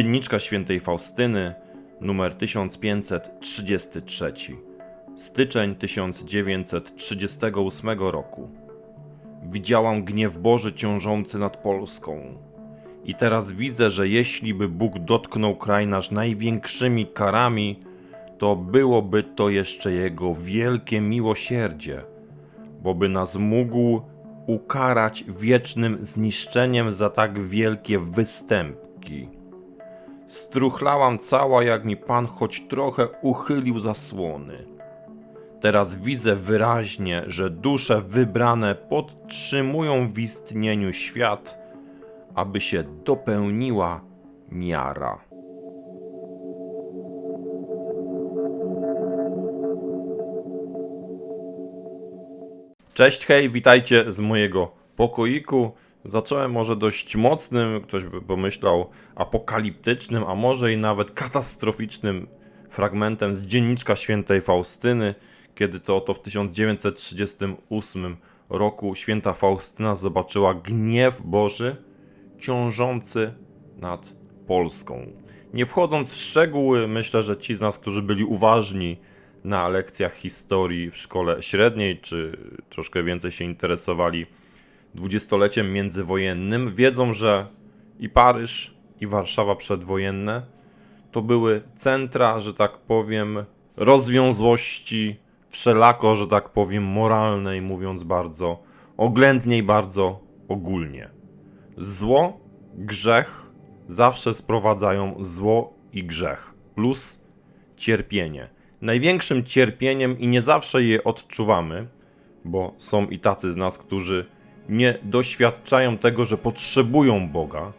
Dzienniczka świętej Faustyny, numer 1533. Styczeń 1938 roku. Widziałam gniew Boży ciążący nad Polską. I teraz widzę, że jeśli by Bóg dotknął kraj nasz największymi karami, to byłoby to jeszcze Jego wielkie miłosierdzie, bo by nas mógł ukarać wiecznym zniszczeniem za tak wielkie występki. Struchlałam cała, jak mi Pan choć trochę uchylił zasłony. Teraz widzę wyraźnie, że dusze wybrane podtrzymują w istnieniu świat, aby się dopełniła miara. Cześć, hej, witajcie z mojego pokoiku. Zacząłem może dość mocnym, ktoś by pomyślał apokaliptycznym, a może i nawet katastroficznym fragmentem z dzienniczka świętej Faustyny, kiedy to oto w 1938 roku święta Faustyna zobaczyła gniew Boży ciążący nad Polską. Nie wchodząc w szczegóły, myślę, że ci z nas, którzy byli uważni na lekcjach historii w szkole średniej, czy troszkę więcej się interesowali dwudziestoleciem międzywojennym, wiedzą, że i Paryż, i Warszawa przedwojenne to były centra, że tak powiem, rozwiązłości, wszelako, że tak powiem, moralnej, mówiąc bardzo oględnie i bardzo ogólnie. Zło, grzech zawsze sprowadzają zło i grzech, plus cierpienie. Największym cierpieniem, i nie zawsze je odczuwamy, bo są i tacy z nas, którzy nie doświadczają tego, że potrzebują Boga.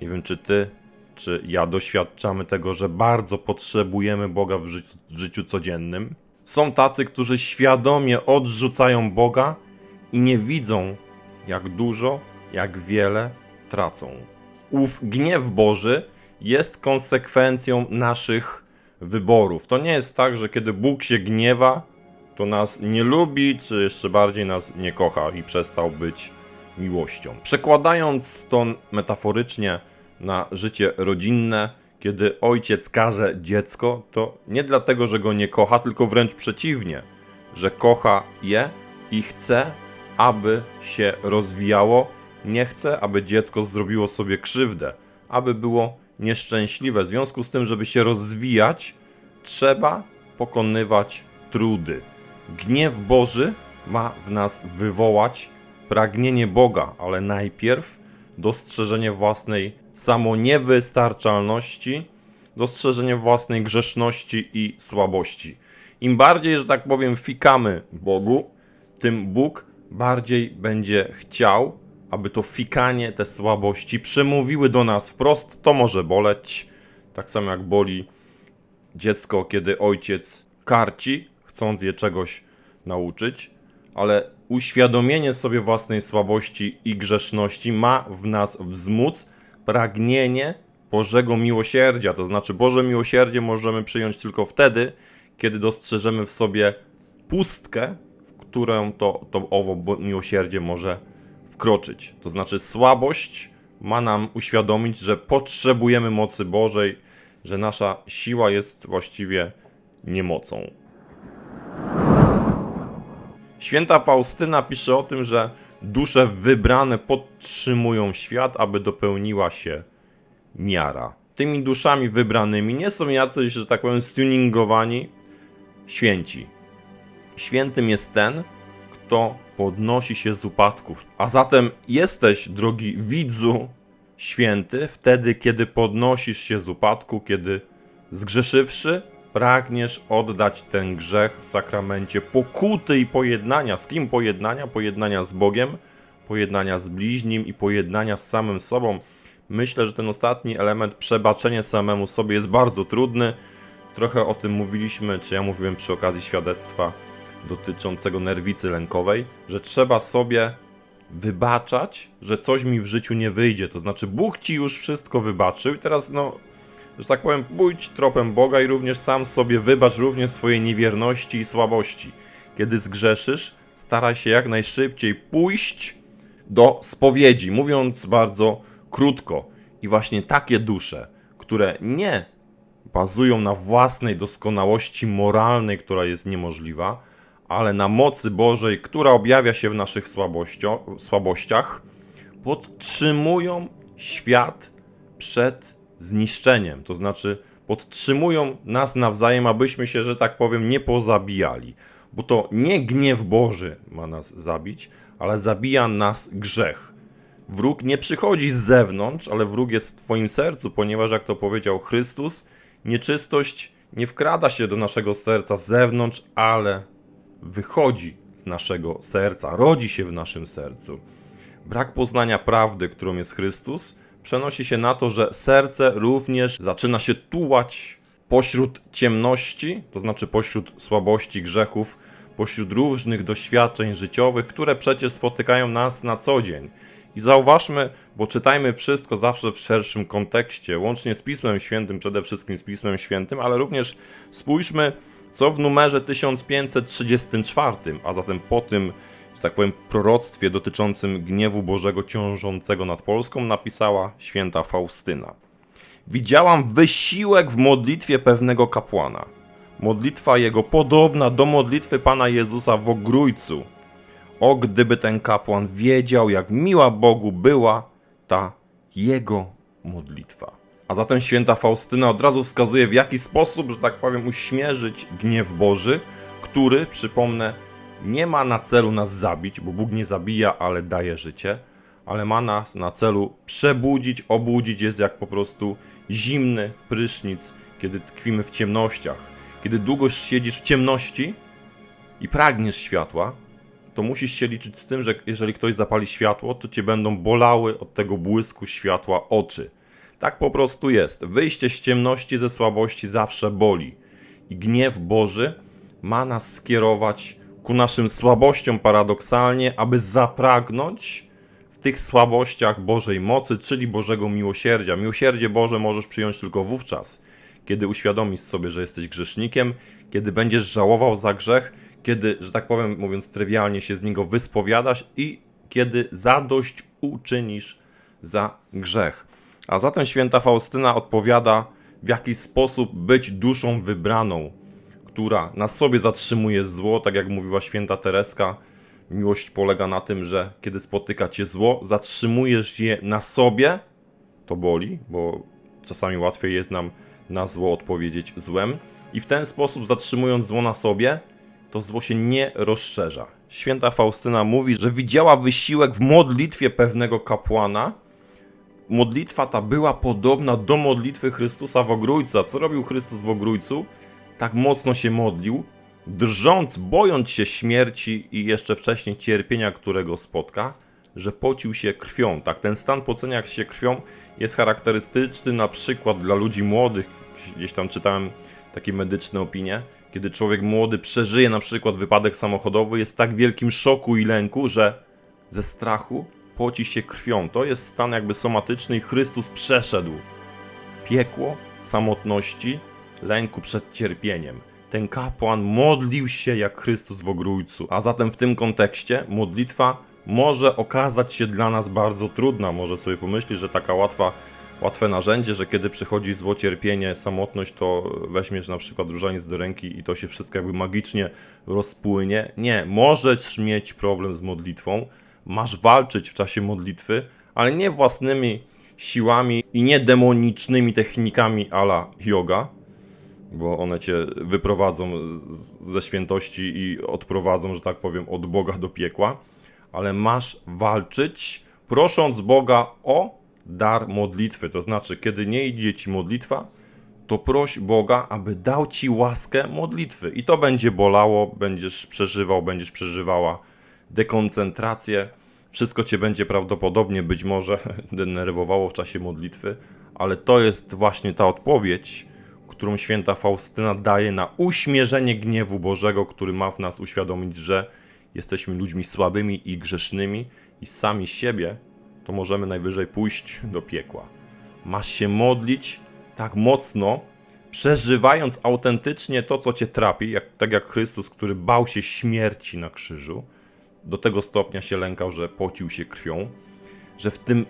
Nie wiem, czy ty, czy ja doświadczamy tego, że bardzo potrzebujemy Boga w życiu, w życiu codziennym. Są tacy, którzy świadomie odrzucają Boga i nie widzą, jak dużo, jak wiele tracą. Ów gniew Boży jest konsekwencją naszych wyborów. To nie jest tak, że kiedy Bóg się gniewa, to nas nie lubi, czy jeszcze bardziej nas nie kocha i przestał być miłością. Przekładając to metaforycznie na życie rodzinne, kiedy ojciec karze dziecko, to nie dlatego, że go nie kocha, tylko wręcz przeciwnie, że kocha je i chce, aby się rozwijało, nie chce, aby dziecko zrobiło sobie krzywdę, aby było nieszczęśliwe. W związku z tym, żeby się rozwijać, trzeba pokonywać trudy. Gniew Boży ma w nas wywołać pragnienie Boga, ale najpierw dostrzeżenie własnej samoniewystarczalności, dostrzeżenie własnej grzeszności i słabości. Im bardziej, że tak powiem, fikamy Bogu, tym Bóg bardziej będzie chciał, aby to fikanie, te słabości przemówiły do nas wprost. To może boleć, tak samo jak boli dziecko, kiedy ojciec karci, chcąc je czegoś nauczyć, ale uświadomienie sobie własnej słabości i grzeszności ma w nas wzmóc pragnienie Bożego miłosierdzia. To znaczy, Boże miłosierdzie możemy przyjąć tylko wtedy, kiedy dostrzeżemy w sobie pustkę, w którą to, to owo miłosierdzie może wkroczyć. To znaczy, słabość ma nam uświadomić, że potrzebujemy mocy Bożej, że nasza siła jest właściwie niemocą. Święta Faustyna pisze o tym, że dusze wybrane podtrzymują świat, aby dopełniła się miara. Tymi duszami wybranymi nie są jacyś, że tak powiem, stuningowani święci. Świętym jest ten, kto podnosi się z upadków. A zatem jesteś, drogi widzu, święty wtedy, kiedy podnosisz się z upadku, kiedy zgrzeszywszy, pragniesz oddać ten grzech w sakramencie pokuty i pojednania. Z kim pojednania? Pojednania z Bogiem, pojednania z bliźnim i pojednania z samym sobą. Myślę, że ten ostatni element, przebaczenie samemu sobie, jest bardzo trudny. Trochę o tym mówiliśmy, czy ja mówiłem przy okazji świadectwa dotyczącego nerwicy lękowej, że trzeba sobie wybaczać, że coś mi w życiu nie wyjdzie. To znaczy, Bóg ci już wszystko wybaczył i teraz, no, że tak powiem, pójdź tropem Boga i również sam sobie wybacz również swoje niewierności i słabości. Kiedy zgrzeszysz, staraj się jak najszybciej pójść do spowiedzi, mówiąc bardzo krótko. I właśnie takie dusze, które nie bazują na własnej doskonałości moralnej, która jest niemożliwa, ale na mocy Bożej, która objawia się w naszych słabościach, podtrzymują świat przed zniszczeniem. To znaczy, podtrzymują nas nawzajem, abyśmy się, że tak powiem, nie pozabijali. Bo to nie gniew Boży ma nas zabić, ale zabija nas grzech. Wróg nie przychodzi z zewnątrz, ale wróg jest w Twoim sercu, ponieważ, jak to powiedział Chrystus, nieczystość nie wkrada się do naszego serca z zewnątrz, ale wychodzi z naszego serca, rodzi się w naszym sercu. Brak poznania prawdy, którą jest Chrystus, przenosi się na to, że serce również zaczyna się tułać pośród ciemności, to znaczy pośród słabości, grzechów, pośród różnych doświadczeń życiowych, które przecież spotykają nas na co dzień. I zauważmy, bo czytajmy wszystko zawsze w szerszym kontekście, łącznie z Pismem Świętym, przede wszystkim z Pismem Świętym, ale również spójrzmy, co w numerze 1534, a zatem po tym, że tak powiem, proroctwie dotyczącym gniewu Bożego ciążącego nad Polską napisała święta Faustyna. Widziałam wysiłek w modlitwie pewnego kapłana. Modlitwa jego podobna do modlitwy Pana Jezusa w Ogrójcu. O, gdyby ten kapłan wiedział, jak miła Bogu była ta jego modlitwa. A zatem święta Faustyna od razu wskazuje, w jaki sposób, że tak powiem, uśmierzyć gniew Boży, który, przypomnę, nie ma na celu nas zabić, bo Bóg nie zabija, ale daje życie, ale ma nas na celu przebudzić, obudzić. Jest jak po prostu zimny prysznic, kiedy tkwimy w ciemnościach. Kiedy długo siedzisz w ciemności i pragniesz światła, to musisz się liczyć z tym, że jeżeli ktoś zapali światło, to cię będą bolały od tego błysku światła oczy. Tak po prostu jest. Wyjście z ciemności, ze słabości zawsze boli. I gniew Boży ma nas skierować ku naszym słabościom paradoksalnie, aby zapragnąć w tych słabościach Bożej mocy, czyli Bożego miłosierdzia. Miłosierdzie Boże możesz przyjąć tylko wówczas, kiedy uświadomisz sobie, że jesteś grzesznikiem, kiedy będziesz żałował za grzech, kiedy, że tak powiem, mówiąc trywialnie, się z niego wyspowiadasz i kiedy zadość uczynisz za grzech. A zatem święta Faustyna odpowiada, w jaki sposób być duszą wybraną, która na sobie zatrzymuje zło, tak jak mówiła święta Tereska. Miłość polega na tym, że kiedy spotyka cię zło, zatrzymujesz je na sobie. To boli, bo czasami łatwiej jest nam na zło odpowiedzieć złem. I w ten sposób, zatrzymując zło na sobie, to zło się nie rozszerza. Święta Faustyna mówi, że widziała wysiłek w modlitwie pewnego kapłana. Modlitwa ta była podobna do modlitwy Chrystusa w Ogrójcu. A co robił Chrystus w Ogrójcu? Tak mocno się modlił, drżąc, bojąc się śmierci i jeszcze wcześniej cierpienia, którego spotka, że pocił się krwią. Tak, ten stan pocenia się krwią jest charakterystyczny na przykład dla ludzi młodych. Gdzieś tam czytałem takie medyczne opinie, kiedy człowiek młody przeżyje na przykład wypadek samochodowy, jest w tak wielkim szoku i lęku, że ze strachu poci się krwią. To jest stan jakby somatyczny i Chrystus przeszedł piekło samotności, lęku przed cierpieniem. Ten kapłan modlił się jak Chrystus w ogrójcu, a zatem w tym kontekście modlitwa może okazać się dla nas bardzo trudna. Może sobie pomyśleć, że taka łatwa, łatwe narzędzie, że kiedy przychodzi zło, cierpienie, samotność, to weźmiesz na przykład różaniec do ręki i to się wszystko jakby magicznie rozpłynie. Nie, możesz mieć problem z modlitwą, masz walczyć w czasie modlitwy, ale nie własnymi siłami i nie demonicznymi technikami ala yoga, bo one cię wyprowadzą ze świętości i odprowadzą, że tak powiem, od Boga do piekła, ale masz walczyć, prosząc Boga o dar modlitwy. To znaczy, kiedy nie idzie ci modlitwa, to proś Boga, aby dał ci łaskę modlitwy. I to będzie bolało, będziesz przeżywał, będziesz przeżywała dekoncentrację. Wszystko cię będzie prawdopodobnie, być może, denerwowało w czasie modlitwy, ale to jest właśnie ta odpowiedź, którą święta Faustyna daje na uśmierzenie gniewu Bożego, który ma w nas uświadomić, że jesteśmy ludźmi słabymi i grzesznymi i sami siebie, to możemy najwyżej pójść do piekła. Masz się modlić tak mocno, przeżywając autentycznie to, co cię trapi, jak, tak jak Chrystus, który bał się śmierci na krzyżu, do tego stopnia się lękał, że pocił się krwią, że w tym,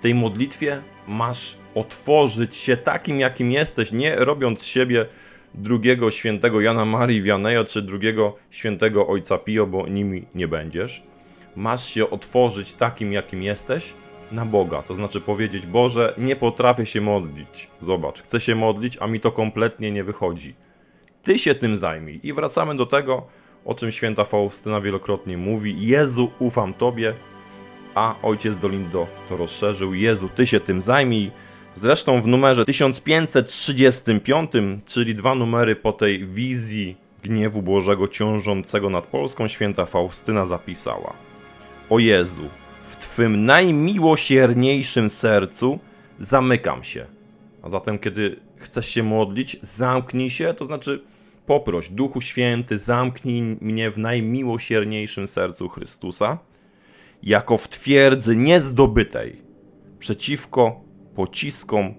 tej modlitwie masz otworzyć się takim, jakim jesteś, nie robiąc z siebie drugiego świętego Jana Marii Wianeja czy drugiego świętego Ojca Pio, bo nimi nie będziesz. Masz się otworzyć takim, jakim jesteś na Boga. To znaczy powiedzieć: Boże, nie potrafię się modlić. Zobacz, chcę się modlić, a mi to kompletnie nie wychodzi. Ty się tym zajmij. I wracamy do tego, o czym święta Faustyna wielokrotnie mówi: Jezu, ufam Tobie, a ojciec Dolindo to rozszerzył: Jezu, Ty się tym zajmij. Zresztą w numerze 1535, czyli dwa numery po tej wizji gniewu Bożego ciążącego nad Polską, święta Faustyna zapisała: O Jezu, w Twym najmiłosierniejszym sercu zamykam się. A zatem, kiedy chcesz się modlić, zamknij się, to znaczy poproś, Duchu Święty, zamknij mnie w najmiłosierniejszym sercu Chrystusa, jako w twierdzy niezdobytej, przeciwko pociskom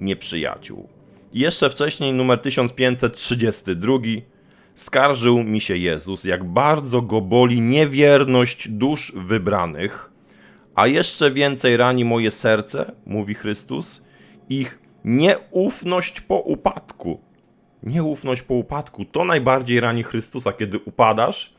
nieprzyjaciół. Jeszcze wcześniej, numer 1532, skarżył mi się Jezus, jak bardzo go boli niewierność dusz wybranych, a jeszcze więcej rani moje serce, mówi Chrystus, ich nieufność po upadku. Nieufność po upadku to najbardziej rani Chrystusa. Kiedy upadasz,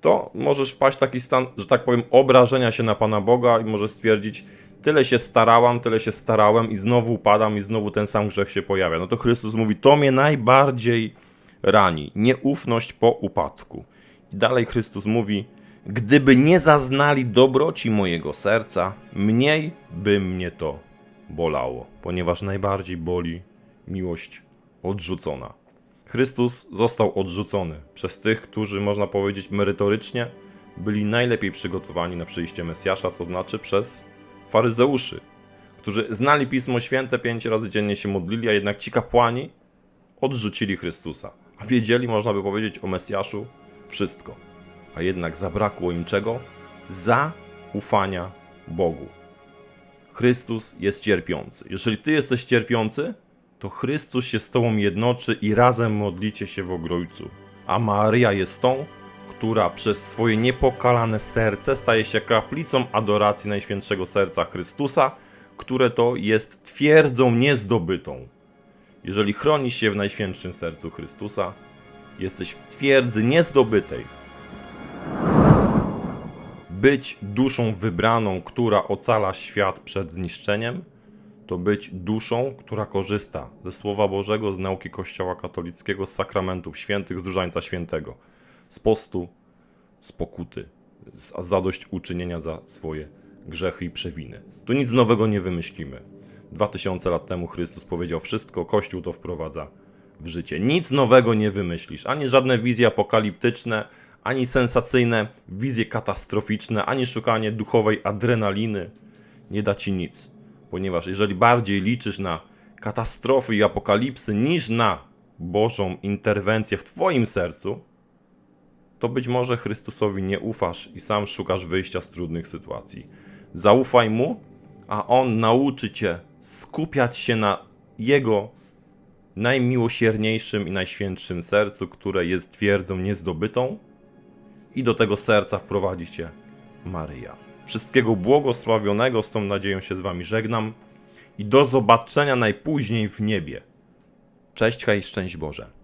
to możesz wpaść w taki stan, że tak powiem, obrażenia się na Pana Boga i możesz stwierdzić, tyle się starałam, tyle się starałem i znowu upadam i znowu ten sam grzech się pojawia. No to Chrystus mówi, to mnie najbardziej rani. Nieufność po upadku. I dalej Chrystus mówi, gdyby nie zaznali dobroci mojego serca, mniej by mnie to bolało, ponieważ najbardziej boli miłość odrzucona. Chrystus został odrzucony przez tych, którzy, można powiedzieć, merytorycznie byli najlepiej przygotowani na przyjście Mesjasza, to znaczy przez faryzeuszy, którzy znali Pismo Święte, pięć razy dziennie się modlili, a jednak ci kapłani odrzucili Chrystusa. A wiedzieli, można by powiedzieć, o Mesjaszu wszystko. A jednak zabrakło im czego? Zaufania Bogu. Chrystus jest cierpiący. Jeżeli ty jesteś cierpiący, to Chrystus się z tobą jednoczy i razem modlicie się w Ogrójcu. A Maryja jest tą, która przez swoje niepokalane serce staje się kaplicą adoracji Najświętszego Serca Chrystusa, które to jest twierdzą niezdobytą. Jeżeli chronisz się w Najświętszym Sercu Chrystusa, jesteś w twierdzy niezdobytej. Być duszą wybraną, która ocala świat przed zniszczeniem, to być duszą, która korzysta ze Słowa Bożego, z nauki Kościoła katolickiego, z sakramentów świętych, z Różańca Świętego, z postu, z pokuty, z zadośćuczynienia za swoje grzechy i przewiny. Tu nic nowego nie wymyślimy. Dwa tysiące lat temu Chrystus powiedział wszystko, Kościół to wprowadza w życie. Nic nowego nie wymyślisz, ani żadne wizje apokaliptyczne, ani sensacyjne wizje katastroficzne, ani szukanie duchowej adrenaliny nie da ci nic. Ponieważ jeżeli bardziej liczysz na katastrofy i apokalipsy niż na Bożą interwencję w Twoim sercu, to być może Chrystusowi nie ufasz i sam szukasz wyjścia z trudnych sytuacji. Zaufaj Mu, a On nauczy Cię skupiać się na Jego najmiłosierniejszym i najświętszym sercu, które jest twierdzą niezdobytą i do tego serca wprowadzi Cię Maryja. Wszystkiego błogosławionego, z tą nadzieją się z Wami żegnam i do zobaczenia najpóźniej w niebie. Cześć, hej, szczęść Boże.